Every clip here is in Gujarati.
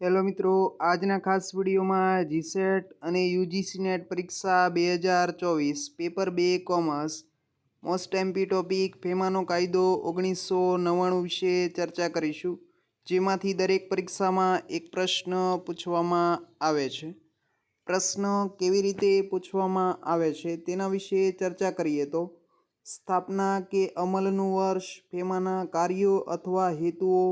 હેલો મિત્રો, આજના ખાસ વિડીયોમાં જીસેટ અને યુજીસી નેટ પરીક્ષા બે હજાર ચોવીસ, પેપર બે કોમર્સ, મોસ્ટ એમપી ટોપિક, ફેમાનો કાયદો, ઓગણીસો નવ્વાણું વિશે ચર્ચા કરીશું, જેમાંથી દરેક પરીક્ષામાં એક પ્રશ્ન પૂછવામાં આવે છે. પ્રશ્ન કેવી રીતે પૂછવામાં આવે છે તેના વિશે ચર્ચા કરીએ તો, સ્થાપના કે અમલનું વર્ષ, ફેમાના કાર્યો અથવા હેતુઓ,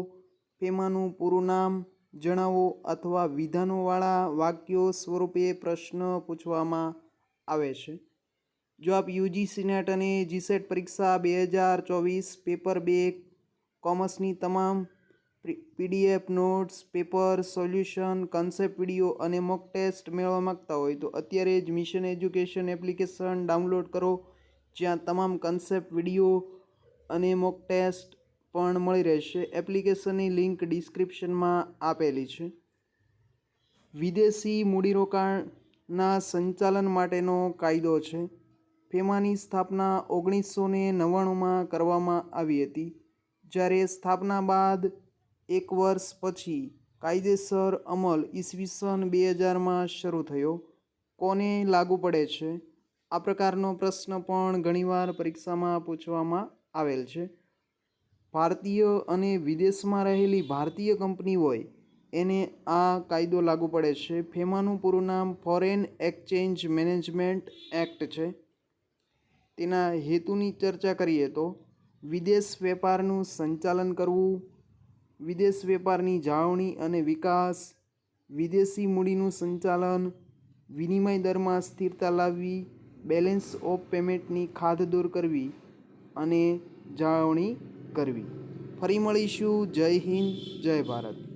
ફેમાનું પૂરું નામ જણાવો અથવા વિધાનોવાળા વાક્યો સ્વરૂપે પ્રશ્ન પૂછવામાં આવે છે. જો આપ યુજીસી નેટ અને જીસેટ પરીક્ષા બે હજાર ચોવીસ પેપર બે કોમર્સની તમામ PDF, notes, paper, solution, concept video અને મોક ટેસ્ટ મેળવવા માગતા હોય તો અત્યારે જ મિશન એજ્યુકેશન એપ્લિકેશન ડાઉનલોડ કરો, જ્યાં તમામ કન્સેપ્ટ વીડિયો અને મોક ટેસ્ટ પણ મળી રહેશે. એપ્લિકેશનની લિંક ડિસ્ક્રિપ્શનમાં આપેલી છે. વિદેશી મૂડીરોકાણના સંચાલન માટેનો કાયદો છે. ફેમાની સ્થાપના ઓગણીસો ને નવ્વાણુંમાં કરવામાં આવી હતી. જ્યારે સ્થાપના બાદ એક વર્ષ પછી કાયદેસર અમલ ઈસવીસન બે હજારમાં શરૂ થયો. કોને લાગુ પડે છે? આ પ્રકારનો પ્રશ્ન પણ ઘણીવાર પરીક્ષામાં પૂછવામાં આવેલ છે. ભારતીય અને વિદેશમાં રહેલી ભારતીય કંપની હોય, એને આ કાયદો લાગુ પડે છે. ફેમાનું પૂરું નામ ફોરેન એક્સચેન્જ મેનેજમેન્ટ એક્ટ છે. તેના હેતુની ચર્ચા કરીએ તો, વિદેશ વેપારનું સંચાલન કરવું, વિદેશ વેપારની જાળવણી અને વિકાસ, વિદેશી મૂડીનું સંચાલન, વિનિમય દરમાં સ્થિરતા લાવવી બેલેન્સ ઓફ પેમેન્ટની ખાધ દૂર કરવી અને જાળવણી કરવી. ફરી મળીશું. જય હિન્દ જય ભારત.